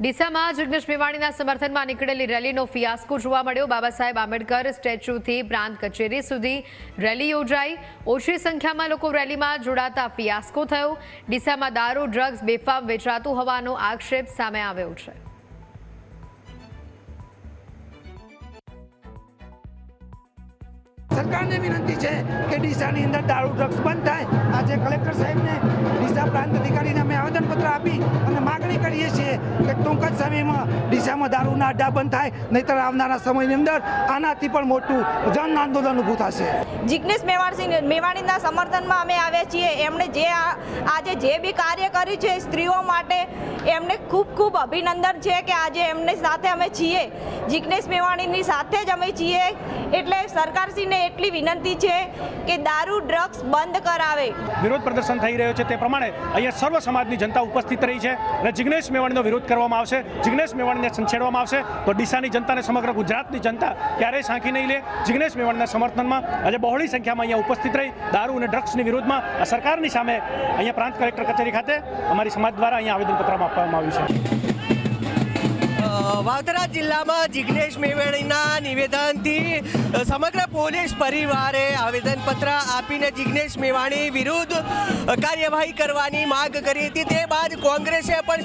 ડીસામાં જિગ્નેશ મેવાણીના સમર્થનમાં નીકળેલી રેલીનો ફિયાસ્કો જોવા મળ્યો. બાબા સાહેબ આંબેડકર સ્ટેચ્યુથી પ્રાંત કચેરી સુધી રેલી યોજાઈ. ઓછી સંખ્યામાં લોકો રેલીમાં જોડાતા ફિયાસ્કો થયો. ડીસામાં દારૂ, ડ્રગ્સ, બેફામ વેચાતું હોવાનો આક્ષેપ સામે આવ્યો છે. સરકારને વિનંતી છે કે ડીસાની અંદર દારૂ, ડ્રગ્સ બંધ થાય. આજે કલેક્ટર સાહેબને ડીસા પ્રાંત અધિકારીને આવેદનપત્ર આપી અને માગણી કરીએ છીએ કે ટૂંક જ સમયમાં ડીસામાં દારૂના અડ્ડા બંધ થાય, નહીતર આવનારા સમયની અંદર આનાથી પણ મોટું જન આંદોલન ઊભું થશે. જિગ્નેશ મેવાણસિંહ મેવાણીના સમર્થનમાં અમે આવ્યા છીએ. એમણે જે આજે જે બી કાર્ય કર્યું છે સ્ત્રીઓ માટે એમને ખૂબ ખૂબ અભિનંદન છે કે આજે એમની સાથે અમે છીએ. જિગ્નેશ મેવાણીની સાથે જ અમે છીએ. એટલે સરકારશ્રીને એટલી વિનંતી છે કે દારૂ, ડ્રગ્સ બંધ કરાવે. વિરોધ પ્રદર્શન થઈ રહ્યો છે તે પ્રમાણે અહીંયા સર્વ સમાજની જનતા ઉપસ્થિત રહી છે અને જિગ્નેશ મેવાણીનો વિરોધ કરવામાં આવશે. જિગ્નેશ મેવાણીને સંછેડવામાં આવશે. તો ડીસાની જનતાને સમગ્ર ગુજરાતની જનતા ક્યારેય સાંખી નહીં લે. જિગ્નેશ મેવાણીના સમર્થનમાં આજે બહોળી સંખ્યામાં અહીંયા ઉપસ્થિત રહી. દારૂ અને ડ્રગ્સની વિરોધમાં સરકારની સામે અહીંયા પ્રાંત કલેક્ટર કચેરી ખાતે અમારી સમાજ દ્વારા અહીંયા આવેદનપત્ર આપવામાં આવ્યું છે. અ, વાવથરા જિલ્લામાં જિગ્નેશ મેવાણીના નિવેદનથી સમગ્ર પોલીસ પરિવારે આવેદનપત્ર આપીને જિજ્ઞેશ મેવાણી વિરુદ્ધ કાર્યવાહી કરવાની માંગ કરી હતી. તે બાદ કોંગ્રેસે પણ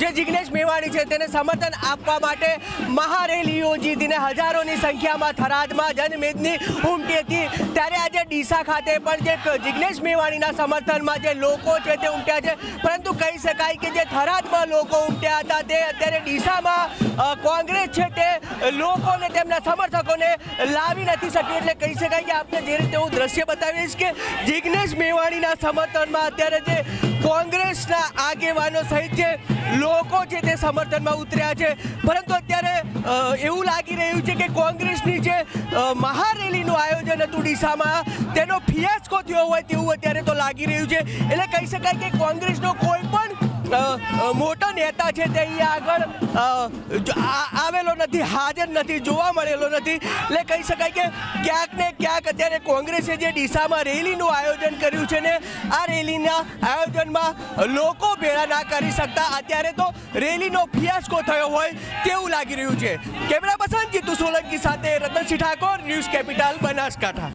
જે જિજ્ઞેશ મેવાણી છે તેને સમર્થન આપવા માટે મહારેલી યોજી હતી હજારોની સંખ્યામાં થરાદમાં જનમેદની ઉમટી હતી. ત્યારે આજે ડીસા ખાતે પણ જે જિજ્ઞેશ મેવાણીના સમર્થનમાં જે લોકો છે તે ઉમટ્યા છે. પરંતુ કહી શકાય કે જે થરાદમાં લોકો ઉમટ્યા હતા તે અત્યારે ડીસામાં કોંગ્રેસ છે તે લોકોને, તેમના સમર્થકોને લાવી નથી શકી. એટલે કહી શકાય કે આપણે જે રીતે હું દ્રશ્ય બતાવીશ કે જિગ્નેશ મેવાણીના સમર્થનમાં અત્યારે જે કોંગ્રેસના આગેવાનો સહિત જે લોકો છે તે સમર્થનમાં ઉતર્યા છે. પરંતુ અત્યારે એવું લાગી રહ્યું છે કે કોંગ્રેસની જે મહારેલીનું આયોજન હતું ડીસામાં, તેનો ફિયાસ્કો થયો હોય તેવું અત્યારે તો લાગી રહ્યું છે. એટલે કહી શકાય કે કોંગ્રેસનો કોઈ પણ મોટો નેતા છે તે અહીંયા આગળ આવેલો નથી, હાજર નથી, જોવા મળેલો નથી. એટલે કહી શકાય કે ક્યાંક ને ક્યાંક અત્યારે કોંગ્રેસે જે ડીસામાં રેલીનું આયોજન કર્યું છે ને, આ રેલીના આયોજનમાં લોકો ભેળા ના કરી શકતા. અત્યારે તો રેલીનો ફિયાસ્કો થયો હોય તેવું લાગી રહ્યું છે. કેમેરા પસંદ જીતુ સોલંકી સાથે રતનસિંહ ઠાકોર, ન્યૂઝ કેપિટલ, બનાસકાંઠા.